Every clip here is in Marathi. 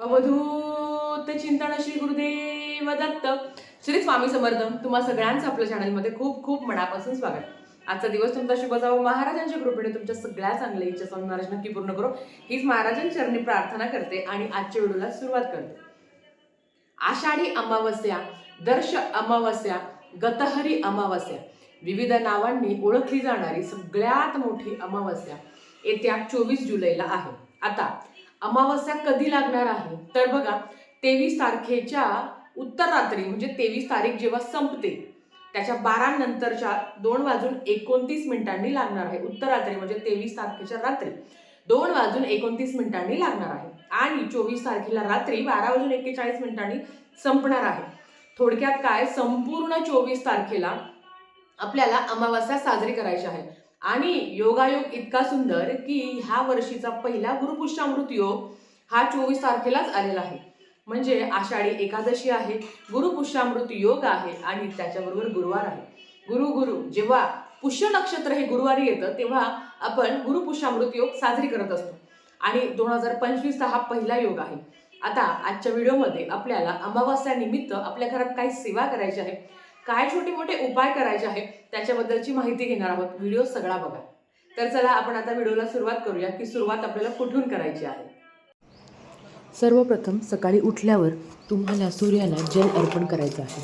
अवधूत चिंतन श्री गुरुदेव दत्त श्री स्वामी समर्थ तुम्हा सगळ्यांचं आपल्या चॅनलमध्ये खूप खूप मनापासून स्वागत. आजचा दिवस तुमचा शुभ जावो. महाराजांच्या कृपेने तुमच्या सगळ्या चांगल्या इच्छा स्वामी महाराज नक्की पूर्ण करो. हीच महाराजांच्या चरणी प्रार्थना करते आणि आजच्या व्हिडिओला सुरुवात करते. आषाढी अमावस्या दर्श अमावस्या गतहरी अमावस्या विविध नावांनी ओळखली जाणारी सगळ्यात मोठी अमावस्या येत्या चोवीस जुलैला आहे. आता अमावस्या कधी लागणार आहे? तर बघा तेवीस तारखेच्या उत्तर रात्री म्हणजे तेवीस तारीख जेव्हा संपते त्याच्या बारा नंतरच्या दोन वाजून एकोणतीस मिनिटांनी लागणार आहे. उत्तर रात्री म्हणजे तेवीस तारखेच्या रात्री. दोन वाजून एकोणतीस मिनिटांनी लागणार आहे. आणि चोवीस तारखेला रात्री बारा वाजून एक्केचाळीस मिनिटांनी संपणार आहे. थोडक्यात काय? संपूर्ण चोवीस तारखेला आपल्याला अमावस्या साजरी करायची आहे. आणि योगायोग इतका सुंदर की ह्या वर्षीचा पहिला गुरुपुष्यामृत योग हा चोवीस तारखेलाच आलेला आहे. म्हणजे आषाढी एकादशी आहे गुरुपुष्यामृत योग आहे आणि त्याच्याबरोबर गुरुवार आहे. गुरु गुरु जेव्हा पुष्य नक्षत्र हे गुरुवारी येतं तेव्हा आपण गुरुपुष्यामृत योग साजरी करत असतो. आणि दोन हजार पंचवीसचा हा पहिला योग आहे. आता आजच्या व्हिडिओमध्ये आपल्याला अमावास्यानिमित्त आपल्या घरात काही सेवा करायची आहे काय छोटे मोठे उपाय करायचे आहेत त्याच्याबद्दलची माहिती घेणार आहोत. व्हिडिओ सगळा बघा. तर चला आपण आता व्हिडिओला सुरुवात करूया की सुरुवात आपल्याला कुठून करायची आहे? सर्वप्रथम सकाळी उठल्यावर तुम्हाला सूर्याला जल अर्पण करायचं आहे.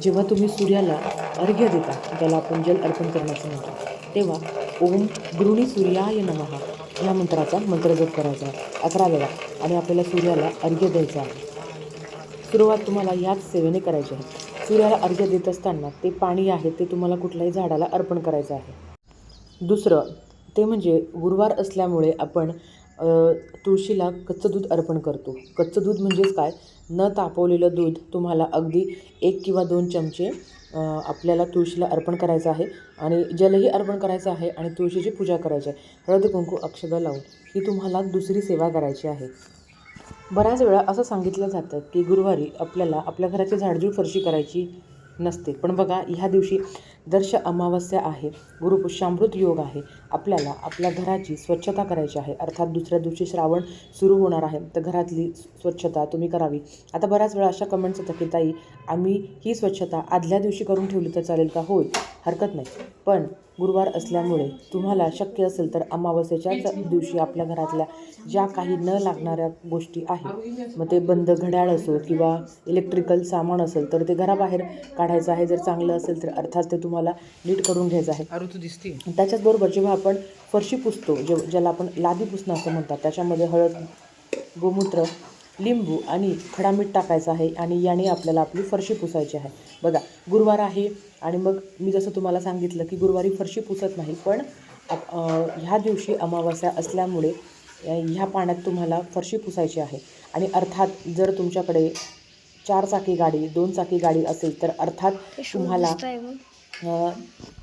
जेव्हा तुम्ही सूर्याला अर्घ्य देता ज्याला आपण जल अर्पण करण्याचं म्हणतो तेव्हा ओम गृणी सूर्याय नमः या मंत्राचा मंत्रजप करायचा आहे. अकरा वेळा. आणि आपल्याला सूर्याला अर्घ्य द्यायचं आहे. सुरुवात तुम्हाला ह्याच सेवेने करायची आहे. सूर्याला अर्घ्य देत असताना ते पाणी आहे ते तुम्हाला कुठल्याही झाडाला अर्पण करायचं आहे. दुसरं ते म्हणजे गुरुवार असल्यामुळे आपण तुळशीला कच्चं दूध अर्पण करतो. कच्चं दूध म्हणजेच काय? न तापवलेलं दूध तुम्हाला अगदी एक किंवा दोन चमचे आपल्याला तुळशीला अर्पण करायचं आहे आणि जलही अर्पण करायचं आहे आणि तुळशीची पूजा करायची आहे. हळद कुंकू अक्षदा लावून ही तुम्हाला दुसरी सेवा करायची आहे. बऱ्याच वेळा असं सांगितलं जातं की गुरुवारी आपल्याला आपल्या घराची झाडझूड फरशी करायची नसते. पण बघा ह्या दिवशी दर्श अमावस्या आहे गुरुपुष्यामृत योग आहे आपल्याला आपल्या घराची स्वच्छता करायची आहे. अर्थात दुसऱ्या दिवशी श्रावण सुरू होणार आहे तर घरातली स्वच्छता तुम्ही करावी. आता बऱ्याच वेळा अशा कमेंट्स येतात की ताई आम्ही ही स्वच्छता आदल्या दिवशी करून ठेवली तर चालेल का? होय हरकत नाही. पण गुरुवार असल्यामुळे तुम्हाला शक्य असेल तर अमावस्येच्याच दिवशी आपल्या घरातल्या ज्या काही न लागणाऱ्या गोष्टी आहेत मग ते बंद घड्याळ असो किंवा इलेक्ट्रिकल सामान असेल तर ते घराबाहेर काढायचं आहे. जर चांगलं असेल तर अर्थात ते तुम्हाला नीट करून घ्यायचं आहे. तू दिसते. त्याच्याचबरोबर जेव्हा आपण फरशी पुसतो जे ज्याला आपण लादी पुसणं असं म्हणतात त्याच्यामध्ये हळद गोमूत्र लिंबू आणि खडा मीठ टाकायचं आहे आणि याने आपल्याला आपली फरशी पुसायची आहे. बघा गुरुवार आहे आणि मग मी जसं तुम्हाला सांगितलं की गुरुवारी फरशी पुसत नाही पण ह्या दिवशी अमावस्या असल्यामुळे ह्या पाण्यात तुम्हाला फरशी पुसायची आहे. आणि अर्थात जर तुमच्याकडे चार चाकी गाडी दोन चाकी गाडी असेल तर अर्थात तुम्हाला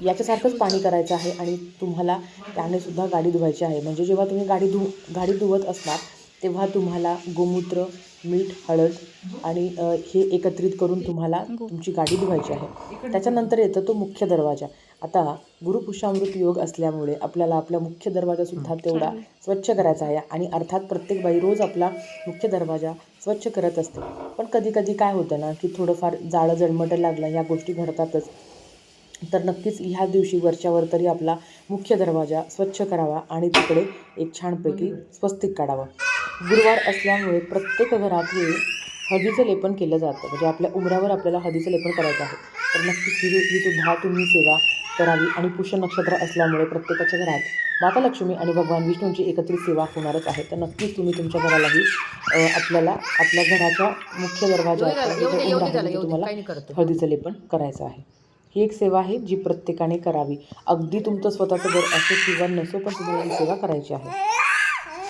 याच्यासारखंच पाणी करायचं आहे आणि तुम्हाला त्याने सुद्धा गाडी धुवायची आहे. म्हणजे जेव्हा तुम्ही गाडी धु गाडी धुवत असणार तेव्हा तुम्हाला गोमूत्र मीठ हळद आणि हे एकत्रित करून तुम्हाला तुमची गाडी धुवायची आहे. त्याच्यानंतर येतं तो मुख्य दरवाजा. आता गुरुपुषामृत योग असल्यामुळे आपल्याला आपला मुख्य दरवाजासुद्धा तेवढा स्वच्छ करायचा आहे आणि अर्थात प्रत्येक बाई रोज आपला मुख्य दरवाजा स्वच्छ करत असते. पण कधी कधी काय होतं ना की थोडंफार जाळं जळमटं लागलं ह्या गोष्टी घडतातच. तर नक्कीच ह्या दिवशी वरच्यावर तरी आपला मुख्य दरवाजा स्वच्छ करावा आणि तिकडे एक छानपैकी स्वस्तिक काढावा. गुरुवार असल्यामुळे प्रत्येक घरात हे हळदीचं लेपन केलं जातं. म्हणजे आपल्या उमऱ्यावर आपल्याला हळदीचं लेपन करायचं आहे. तर नक्कीच ही ही सुद्धा तुम्ही सेवा करावी. आणि पुष्य नक्षत्र असल्यामुळे प्रत्येकाच्या घरात माता लक्ष्मी आणि भगवान विष्णूंची एकत्रित सेवा होणारच आहे. तर नक्कीच तुम्ही तुमच्या घरालाही आपल्याला आपल्या घराच्या मुख्य दरवाजा तुम्हाला हळदीचं लेपन करायचं आहे. ही एक सेवा आहे जी प्रत्येकाने करावी. अगदी तुमचं स्वतःचं घर असो किंवा नसो पण तुम्हाला ही सेवा करायची आहे.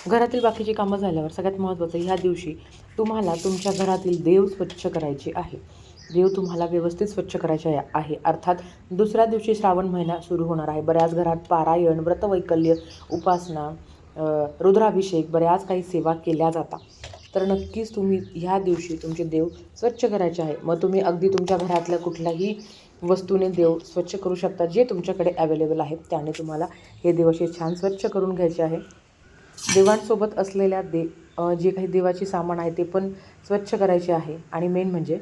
घरातील बाकीची कामं झाल्यावर सगळ्यात महत्त्वाचं ह्या दिवशी तुम्हाला तुमच्या घरातील देव स्वच्छ करायचे आहे. देव तुम्हाला व्यवस्थित स्वच्छ करायचे आहे- आहे अर्थात दुसऱ्या दिवशी श्रावण महिना सुरू होणार आहे. बऱ्याच घरात पारायण व्रतवैकल्य उपासना रुद्राभिषेक बऱ्याच काही सेवा केल्या जातात. तर नक्कीच तुम्ही ह्या दिवशी तुमचे देव स्वच्छ करायचे आहे. मग तुम्ही अगदी तुमच्या घरातल्या कुठल्याही वस्तूने देव स्वच्छ करू शकता जे तुमच्याकडे अवेलेबल आहे. त्याने तुम्हाला हे देव असे छान स्वच्छ करून घ्यायचे आहे. देवांसोबत असलेल्या दे जे काही देवाची सामान आहे ते पण स्वच्छ करायचे आहे. आणि मेन म्हणजे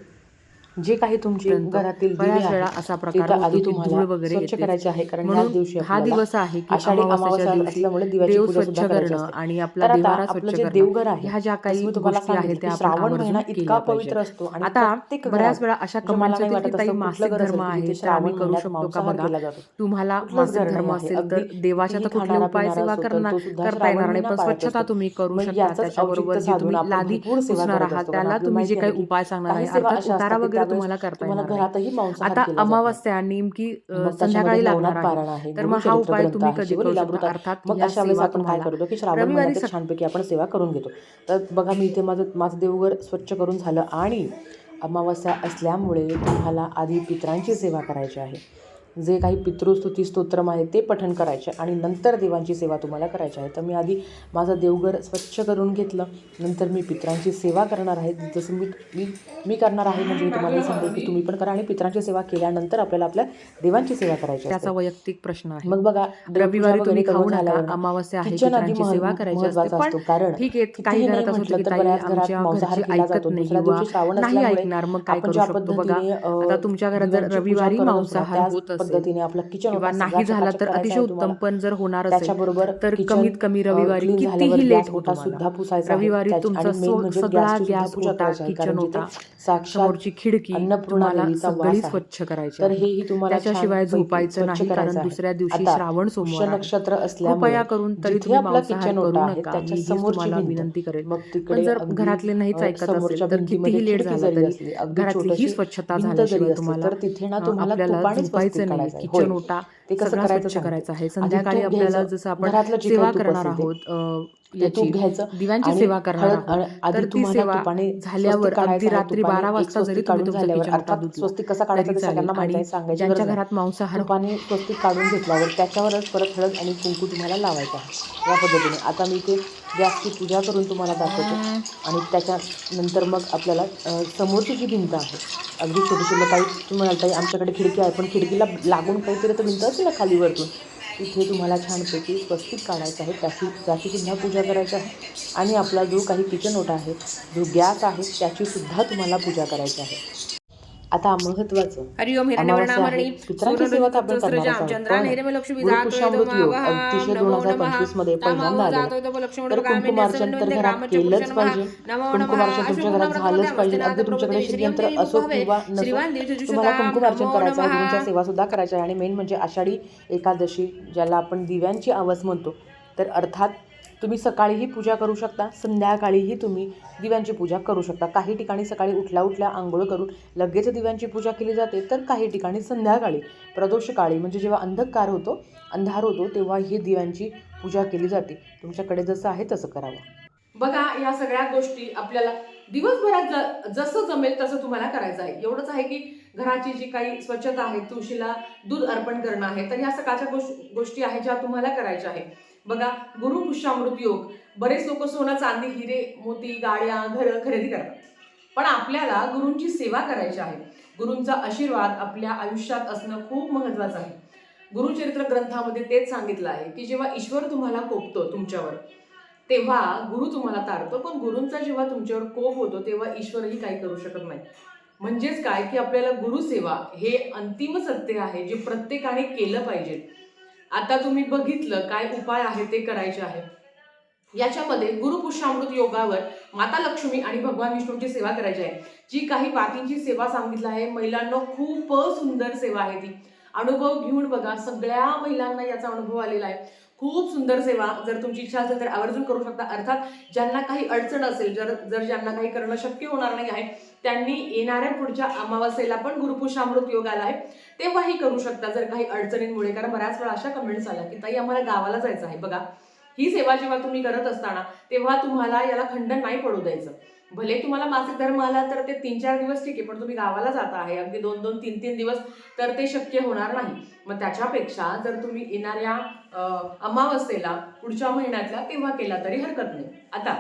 जे काही तुमची घरातील बऱ्याच वेळा असा प्रकार आधी तुम्हाला वगैरे स्वच्छ येते. करायचे आहे कारण ह्या म्हणून दिवशी हा दिवस आहे की आषाढी अमावस्या असल्यामुळे देव स्वच्छ करणं. आणि आपला देवारा स्वच्छ जे देवघर आहे ह्या ज्या काही तुम्हाला सांगितलं त्या श्रावण महिना इतका. पवित्र असतो आणि आता बऱ्याच वेळा अशा वाटत मासिक धर्म आहे श्रावण करू शकतो का बघा. तुम्हाला मासिक धर्म. असेल तर देवाच्या तर कुठले उपाय सेवा करणार करता येणार नाही पण स्वच्छता. तुम्ही करू शकता त्याच्याबरोबर जी तुम्ही लादी पुसणार आहात. त्याला तुम्ही जे काही उपाय सांगणार आहे अर्थात उतारा वगैरे त्यावेळेस तुम्हाला करता येणार घरातही आता. अमावस्या नेमकी संध्याकाळी लागणार आहे. तर मग हा उपाय तुम्ही कधी करू शकता. अर्थात मग अशा वेळेस आपण काय करतो की श्रावण महिन्यात छानपैकी आपण सेवा करून घेतो. तर बघा मी इथे माझं माझं देवघर स्वच्छ करून झालं आणि अमावस्या असल्यामुळे तुम्हाला आधी पितरांची सेवा करायची आहे. जे काही पितृस्तुती स्तोत्रम आहे ते पठण करायचे आणि नंतर देवांची सेवा तुम्हाला करायची आहे. तर मी आधी माझं देवघर स्वच्छ करून घेतलं. नंतर मी पितरांची सेवा करणार आहे. जसं मी मी मी करणार आहे म्हणजे मी तुम्हाला सांगेल की तुम्ही पण करा आणि पितरांची सेवा केल्यानंतर आपल्याला आपल्या देवांची सेवा करायची त्याचा वैयक्तिक प्रश्न आहे. मग बघा रविवारी तुम्ही वगैरे खाऊ करून नका. झाल्यावर ना, अमावस्या आहे किचन आधी पितरांची सेवा करायची असते. कारण ठीक आहे काही नाही घरात असं म्हटलं की तर बऱ्याच घरात मांसाहार केला जातो. दुसऱ्या दिवशी श्रावण नाही असल्यामुळे ऐकणार मग काय आपण करू शकतो? बघा आता तुमच्या घरात जर रविवारी मांसाहार होत पद्धतीने आपला किचन किंवा नाही झाला तर अतिशय उत्तम. पण जर होणार असेल त्याच्याबरोबर तर कमीत कमी रविवारी कितीही लेट हो तुम्हाला सुद्धा पुसायचा. रविवारी तुमचा म्हणजे सगळा गॅस आहे. किचन साक्षात समोरची खिडकी तुम्हाला सगळी. स्वच्छ करायची तर. हेही तुम्हाला त्याच्याशिवाय झोपायचं नाही कारण. दुसऱ्या दिवशी श्रावण सोमवार. नक्षत्र असल्यामुळे कृपया करून तरी तुम्ही आपला मांसाहार किचन करू नका मी तुम्हाला विनंती करेन मग पण तिकडे जर घरातले नाहीच ऐकत असेल तर कितीही लेट झाला तरी घरातली ही स्वच्छता झाल्याशिवाय तुम्हाला तर तिथे ना अ, तुम्हाला आपल्याला झोपायचं नाही काढायचं आहे. किचन होय. ओटा ते कसं करायचं. करायचा आहे संध्याकाळी आपल्याला जसं आपण सेवा करणार ते. आहोत ते याची दिव्यांची सेवा करणार तर ती तुम्हाला सेवा झाल्यावर अगदी. रात्री बारा वाजता जरी तुम्ही तुमचं अर्थात स्वस्तिक कसा काढायचा ते सगळ्यांना माहिती सांगायची ज्यांच्या. घरात मांसाहार तुपाने स्वस्तिक काढून घेतल्यावर त्याच्यावरच परत हळद आणि कुंकू तुम्हाला लावायचं आहे या पद्धतीने आता मी इथे गॅसची पूजा करून तुम्हाला दाखवते आणि त्याच्यानंतर मग आपल्याला समोरची जी भिंत आहे अगदी छोटीशी काही तुम्ही म्हणाल ताई आमच्याकडे खिडकी आहे पण खिडकीला लागून काहीतरी तर भिंत असेल ना खाली वरतून. तिथे तुम्हाला छानपैकी स्वस्तिक काढायचं आहे. त्याची त्याची सुद्धा पूजा करायची आहे. आणि आपला जो काही किचन ओटा आहे जो गॅस आहे त्याची सुद्धा तुम्हाला पूजा करायची आहे. आता महत्वाचं. हरिओम अमावस्या आहे. पितरांची सेवा तर आपण करणारच आहोत. पण गुरुपुष्यामृत योग अतिशय दोन हजार पंचवीसमध्ये पहिल्यांदा आले. तर कुंकुमार्चन तर घरात केलंच पाहिजे. कुंकुमार्चन तुमच्या घरात झालंच पाहिजे. अगदी तुमच्याकडे श्रीयंत्र असो किंवा नसो तुम्हाला कुंकुमार्चन करायचं आहे गुरूंच्या सेवा सुद्धा करायच्या आहे आणि मेन म्हणजे आषाढी एकादशी ज्याला आपण दिव्यांची आवाज म्हणतो तर अर्थात तुम्ही सकाळीही पूजा करू शकता संध्याकाळीही तुम्ही दिव्यांची पूजा करू शकता. काही ठिकाणी सकाळी उठल्या उठल्या आंघोळ करून लगेच दिव्यांची पूजा केली जाते तर काही ठिकाणी संध्याकाळी प्रदोषकाळी म्हणजे जेव्हा अंधकार होतो अंधार होतो तेव्हा ही दिव्यांची पूजा केली जाते. तुमच्याकडे जसं आहे तसं करावं. बघा या सगळ्या गोष्टी आपल्याला दिवसभरात ज- जसं जमेल तसं तुम्हाला करायचं आहे. एवढंच आहे की घराची जी काही स्वच्छता आहे तुळशीला दूध अर्पण करणं आहे तर ह्या सकाळच्या गोष्ट- गोष्टी आहेत ज्या तुम्हाला करायच्या आहे. बघा गुरु पुष्यामृत योग. बरेच लोक सोनं चांदी हिरे मोती गाड्या घरं खरेदी करतात. पण आपल्याला गुरूंची सेवा करायची आहे. गुरूंचा आशीर्वाद आपल्या आयुष्यात असणं खूप महत्वाचं आहे. गुरुचरित्र ग्रंथामध्ये तेच सांगितलं आहे की जेव्हा ईश्वर तुम्हाला कोपतो तुमच्यावर तेव्हा गुरु तुम्हाला तारतो. पण गुरूंचा जेव्हा तुमच्यावर कोप होतो तेव्हा ईश्वरही काही करू शकत नाही. म्हणजेच काय? की आपल्याला गुरुसेवा हे अंतिम सत्य आहे जे प्रत्येकाने केलं पाहिजे. आता तुम्ही बघितलं काय उपाय आहे ते करायचे आहे याच्यामध्ये गुरुपुष्यामृत योगावर माता लक्ष्मी आणि भगवान विष्णूंची सेवा करायची आहे. जी काही बाकींची सेवा सांगितलं आहे महिलांना खूप सुंदर सेवा आहे ती. अनुभव घेऊन बघा सगळ्या महिलांना याचा अनुभव आलेला आहे. खूप सुंदर सेवा जर तुमची इच्छा असेल तर आवर्जून करू शकता. अर्थात ज्यांना काही अडचण असेल जर जर ज्यांना काही करणं शक्य होणार नाही आहे त्यांनी येणाऱ्या पुढच्या अमावस्येला पण गुरुपुषामृत योग आला आहे. तेव्हाही करू शकता जर काही अडचणींमुळे. कारण बऱ्याच वेळा अशा कमेंट्स आल्या की ताई आम्हाला गावाला जायचं आहे. बघा ही सेवा जेव्हा तुम्ही करत असताना तेव्हा तुम्हाला याला खंडन नाही पडू द्यायचं. भले तुम्हाला मासिक धर्म आला तर ते तीन चार दिवस ठीक आहे पण तुम्ही गावाला जाता आहे अगदी दोन दोन तीन तीन दिवस तर ते शक्य होणार नाही. मग त्याच्यापेक्षा जर तुम्ही येणाऱ्या अमावस्येला पुढच्या महिन्यातला तेव्हा केला तरी हरकत नाही. आता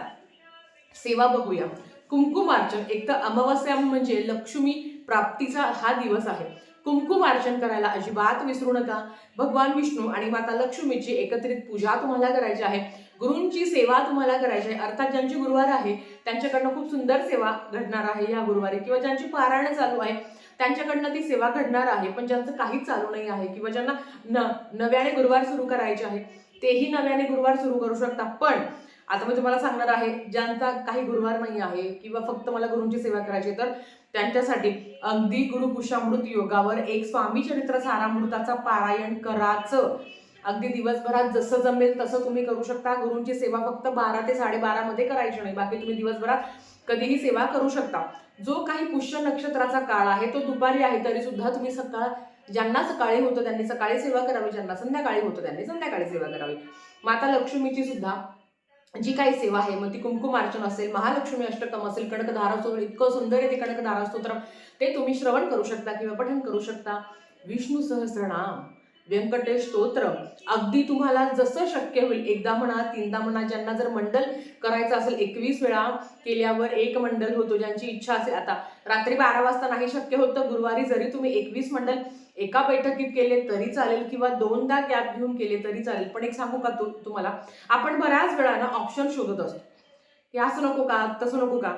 सेवा बघूया. कुंकुमार्चन एक तर अमावस्या म्हणजे लक्ष्मी प्राप्तीचा हा दिवस आहे. कुंकुमार्चन करायला अजिबात विसरू नका. भगवान विष्णू आणि माता लक्ष्मीची एकत्रित पूजा तुम्हाला करायची आहे. गुरूंची सेवा तुम्हाला करायची आहे. अर्थात ज्यांची गुरुवार आहे त्यांच्याकडनं खूप सुंदर सेवा घडणार आहे या गुरुवारी. किंवा ज्यांची पारायण चालू आहे त्यांच्याकडनं ती सेवा घडणार आहे पण ज्यांचं काहीच चालू नाही आहे किंवा ज्यांना न नव्याने गुरुवार सुरू करायचे आहे तेही नव्याने गुरुवार सुरू करू शकता. पण आता मी तुम्हाला सांगणार आहे ज्यांचा काही गुरुवार नाही आहे किंवा फक्त मला गुरूंची सेवा करायची आहे, तर त्यांच्यासाठी अगदी गुरुपुषामृत योगावर एक स्वामी चरित्र सारामृताचा पारायण कराचं अगदी दिवसभरात जसं जमेल तसं तुम्ही करू शकता. गुरूंची सेवा फक्त बारा ते साडेबारामध्ये करायची नाही. बाकी तुम्ही दिवसभरात कधीही सेवा करू शकता. जो काही पुष्य नक्षत्राचा काळ आहे तो दुपारी आहे तरी सुद्धा तुम्ही सकाळ ज्यांना सकाळी होतं त्यांनी सकाळी सेवा करावी ज्यांना संध्याकाळी होतं त्यांनी संध्याकाळी सेवा करावी. माता लक्ष्मीची सुद्धा जी काही सेवा आहे मग ती कुंकुमार्चन असेल महालक्ष्मी अष्टकम असेल कणक स्तोत्र इतकं सुंदर आहे ते कणकधारा स्तोत्र ते तुम्ही श्रवण करू शकता किंवा पठण करू शकता. विष्णू सहस्रनाम. व्यंकटेश स्तोत्र. अगदी तुम्हाला जसं शक्य होईल एकदा म्हणा तीनदा म्हणा ज्यांना जर मंडल करायचं असेल एकवीस वेळा केल्यावर एक मंडल होतो ज्यांची इच्छा असेल. आता रात्री बारा वाजता नाही शक्य होतं गुरुवारी जरी तुम्ही एकवीस मंडल एका बैठकीत केले तरी चालेल किंवा दोनदा गॅप घेऊन केले तरी चालेल. पण एक सांगू का तु तुम्हाला? आपण बऱ्याच वेळा ना ऑप्शन शोधत असतो. हे असं नको का तसं नको का?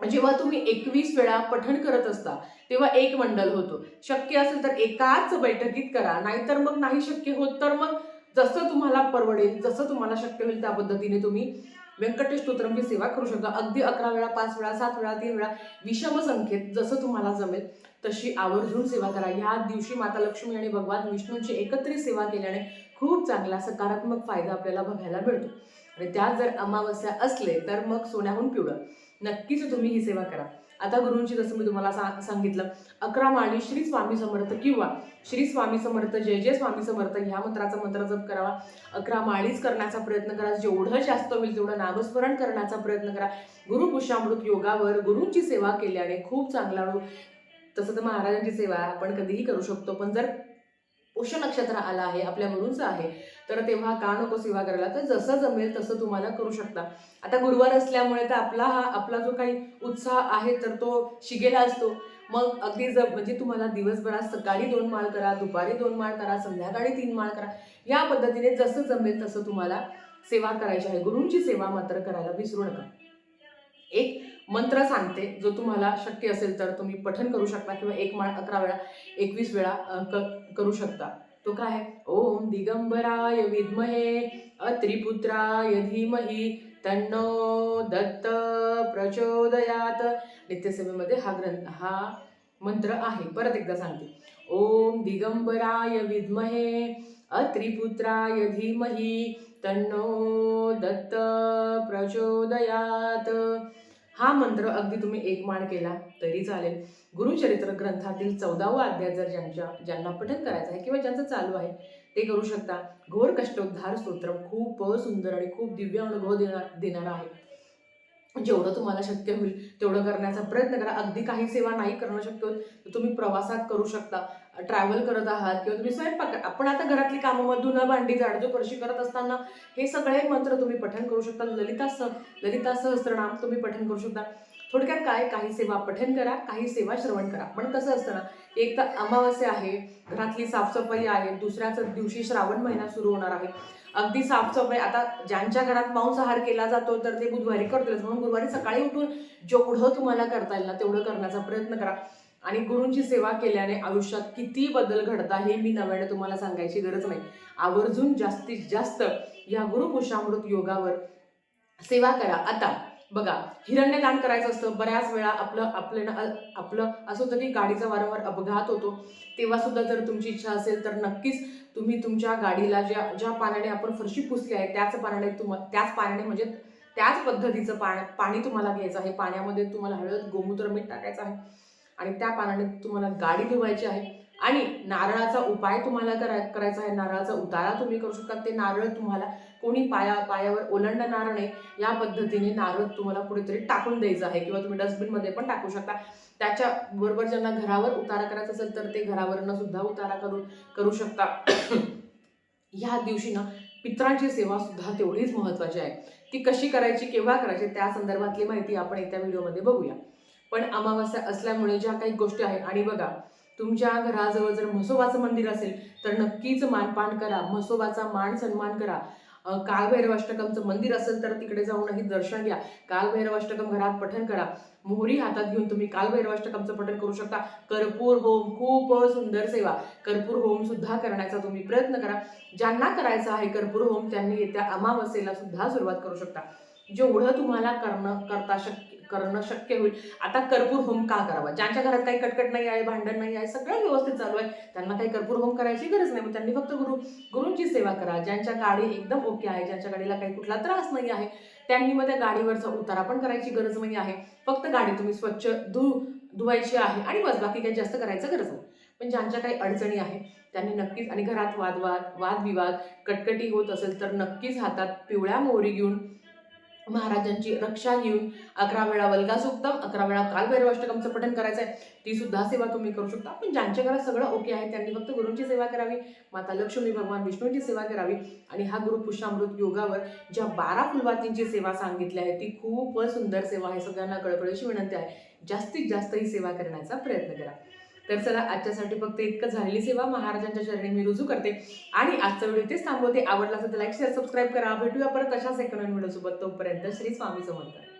जेव्हा तुम्ही एकवीस वेळा पठण करत असता तेव्हा एक मंडल होतो. शक्य असेल तर एकाच बैठकीत करा नाहीतर मग नाही शक्य होत तर मग जसं तुम्हाला परवडेल जसं तुम्हाला शक्य होईल त्या पद्धतीने तुम्ही व्यंकटेश स्तोत्रमची सेवा करू शकता. अगदी अकरा वेळा पाच वेळा सात वेळा तीन वेळा विषम संख्येत जसं तुम्हाला जमेल तशी आवर्जून सेवा करा. ह्या दिवशी माता लक्ष्मी आणि भगवान विष्णूंची एकत्रित सेवा केल्याने खूप चांगला सकारात्मक फायदा आपल्याला बघायला मिळतो. आणि त्यात जर अमावस्या असले तर मग सोन्याहून पिवळं. नक्कीच तुम्ही ही सेवा करा. आता गुरुंची जसं मी तुम्हाला सा- सांगितलं अकरा माळी श्री स्वामी समर्थ किंवा श्री स्वामी समर्थ जय जय स्वामी समर्थ ह्या मंत्राचा मंत्र जप करावा. अकरा माळीच करण्याचा प्रयत्न करा जेवढं जास्त होईल तेवढं नामस्मरण करण्याचा प्रयत्न करा. गुरुपुषामृत योगावर गुरूंची सेवा केल्याने खूप चांगला अनु- तसं तर महाराजांची सेवा आपण कधीही करू शकतो पण जर पुष्य नक्षत्र आला आहे आपल्या गुरूंचं आहे तर तेव्हा का नको सेवा करायला? तर जसं जमेल तसं तुम्हाला करू शकता. आता गुरुवार असल्यामुळे तर आपला हा आपला जो काही उत्साह आहे तर तो शिगेला असतो. मग अगदी ज म्हणजे तुम्हाला दिवसभरात सकाळी दोन माळ करा दुपारी दोन माळ करा संध्याकाळी तीन माळ करा. या पद्धतीने जसं जमेल तसं तुम्हाला सेवा करायची आहे. गुरूंची सेवा मात्र करायला विसरू नका. एक मंत्र सांगते जो तुम्हाला शक्य असेल तर तुम्ही पठन करू शकता किंवा एक माळ अकरा वेळा एकवीस वेळा क- करू शकता. तो काय आहे? ओम दिगंबराय विद्महे अत्रिपुत्राय धीमहि तन्नो दत्त प्रचोदयात. नित्यसेवेमध्ये हा ग्रंथ हा मंत्र आहे. परत एकदा सांगते. ओम दिगंबराय विद्महे अत्रिपुत्राय धीमहि तन्नो दत्त प्रचोदयात. हा मंत्र अगदी तुम्ही एक माण केला तरी चालेल. गुरुचरित्र ग्रंथातील चौदावा अध्याय जर ज्यांच्या ज्यांना पठन करायचं आहे किंवा ज्यांचं चालू आहे ते करू शकता. घोर कष्टोद्धार स्तोत्र खूप सुंदर आणि खूप दिव्य अनुभव देणार देणार आहे. जेवढं तुम्हाला शक्य होईल तेवढं करण्याचा प्रयत्न करा. अगदी काही सेवा नाही करणं शक्य होत तर तुम्ही प्रवासात करू शकता. ट्रॅव्हल करत आहात किंवा तुम्ही स्वयंपाक आपण आता घरातली कामं धुणं भांडी झाडझूड परशी करत असताना हे सगळे मंत्र तुम्ही पठण करू शकता. ललिता स ललिता सहस्त्रनाम तुम्ही पठण करू शकता. थोडक्यात काय? काही सेवा पठन करा काही सेवा श्रवण करा. पण कसं असतं ना एक तर अमावस्या आहे घरातली साफसफाई आहे दुसऱ्याच दिवशी श्रावण महिना सुरू होणार आहे. अगदी साफसफाई आता ज्यांच्या घरात मांसाहार केला जातो तर ते बुधवारी करतीलच. म्हणून गुरुवारी सकाळी उठून जेवढं तुम्हाला करता येईल ना तेवढं करण्याचा प्रयत्न करा. आणि गुरूंची सेवा केल्याने आयुष्यात किती बदल घडता हे मी नव्याने तुम्हाला सांगायची गरज नाही. आवर्जून जास्तीत जास्त या गुरुपुषामृत योगावर सेवा करा. आता बघा हिरण्य दान करायचं असतं. बऱ्याच वेळा आपलं आपलं आपलं असं होतं की गाडीचा वारंवार अपघात होतो. तेव्हा सुद्धा जर तुमची इच्छा असेल तर नक्कीच तुम्ही तुमच्या गाडीला ज्या ज्या पाण्याने आपण फरशी पुसली आहे त्याच पाण्याने तुम त्याच पाण्याने म्हणजे त्याच पद्धतीचं पाणी पाणी तुम्हाला घ्यायचं आहे. पाण्यामध्ये तुम्हाला हळद गोमूत्र मीठ टाकायचं आहे. आणि त्या पाण्याने तुम्हाला गाडी धुवायची आहे. आणि नारळाचा उपाय तुम्हाला करा करायचा आहे नारळाचा उतारा तुम्ही करू शकता. ते नारळ तुम्हाला कोणी पाया पायावर ओलांडणार नाही. या पद्धतीने नारळ तुम्हाला कुठेतरी टाकून द्यायचं आहे किंवा तुम्ही डस्टबिनमध्ये पण टाकू शकता. त्याच्या बरोबर ज्यांना घरावर उतारा करायचा असेल तर ते घरावरनं सुद्धा उतारा करू करू शकता. ह्या दिवशी ना पित्रांची सेवा सुद्धा तेवढीच महत्त्वाची आहे. ती कशी करायची केव्हा करायची त्या संदर्भातली माहिती आपण येत्या व्हिडिओमध्ये बघूया. पण अमावस्या असल्यामुळे ज्या काही गोष्टी आहेत आणि बघा तुमच्या घराजवळ जर म्हसोबाचं मंदिर असेल तर नक्कीच मानपान करा म्हसोबाचा मान सन्मान करा. कालभैरवाष्टकमचं मंदिर असेल तर तिकडे जाऊनही दर्शन घ्या. कालभैरवाष्टकम घरात पठण करा. मोहरी हातात घेऊन तुम्ही कालभैरवाष्टकमचं पठन पठण करू शकता. कर्पूर होम खूप सुंदर सेवा. कर्पूर होम सुद्धा करण्याचा तुम्ही प्रयत्न करा. ज्यांना करायचा आहे कर्पूर होम त्यांनी येत्या अमावस्येला सुद्धा सुरुवात करू शकता. जेवढं तुम्हाला करणं करता शक करणं शक्य होईल. आता कर्पूर होम का करावा? ज्यांच्या घरात काही कटकट नाही आहे भांडण नाही आहे सगळं व्यवस्थित चालू आहे त्यांना काही कर्पूर होम करायची गरज नाही. मग त्यांनी फक्त गुरु गुरूंची सेवा करा. ज्यांच्या गाडी एकदम ओके आहे ज्यांच्या गाडीला काही कुठला त्रास नाही आहे त्यांनी मग त्या गाडीवरचा उतारा पण करायची गरज नाही आहे. फक्त गाडी तुम्ही स्वच्छ धु धुवायची आहे आणि बस बाकी काही जास्त करायचं गरज नाही. पण ज्यांच्या काही अडचणी आहे त्यांनी नक्कीच आणि घरात वादवाद वादविवाद कटकटी होत असेल तर नक्कीच हातात पिवळ्या मोहरी घेऊन महाराजांची रक्षा घेऊन अकरा वेळा वल्गा सुक्तम अकरा वेळा कालभैरवाष्टकमचं पठन पठण करायचं आहे ती सुद्धा सेवा तुम्ही करू शकता. पण ज्यांच्या घरात सगळं ओके आहे त्यांनी फक्त गुरूंची सेवा करावी माता लक्ष्मी भगवान विष्णूंची सेवा करावी. आणि हा गुरु पुष्यामृत योगावर ज्या बारा फुलवातींची सेवा सांगितली आहे ती खूपच सुंदर सेवा आहे. सगळ्यांना कळकळीची विनंती आहे. जास्तीत जास्त ही सेवा करण्याचा प्रयत्न करा. तर चला आजच्यासाठी फक्त इतकं झालेली सेवा महाराजांच्या चरणी मी रुजू करते. आणि आजचा व्हिडिओ इथेच थांबवते. आवडला असेल तर लाईक शेअर सबस्क्राईब करा. भेटूया परत अशाच एका नवीन सोबत तोपर्यंत श्री स्वामी समर्थ.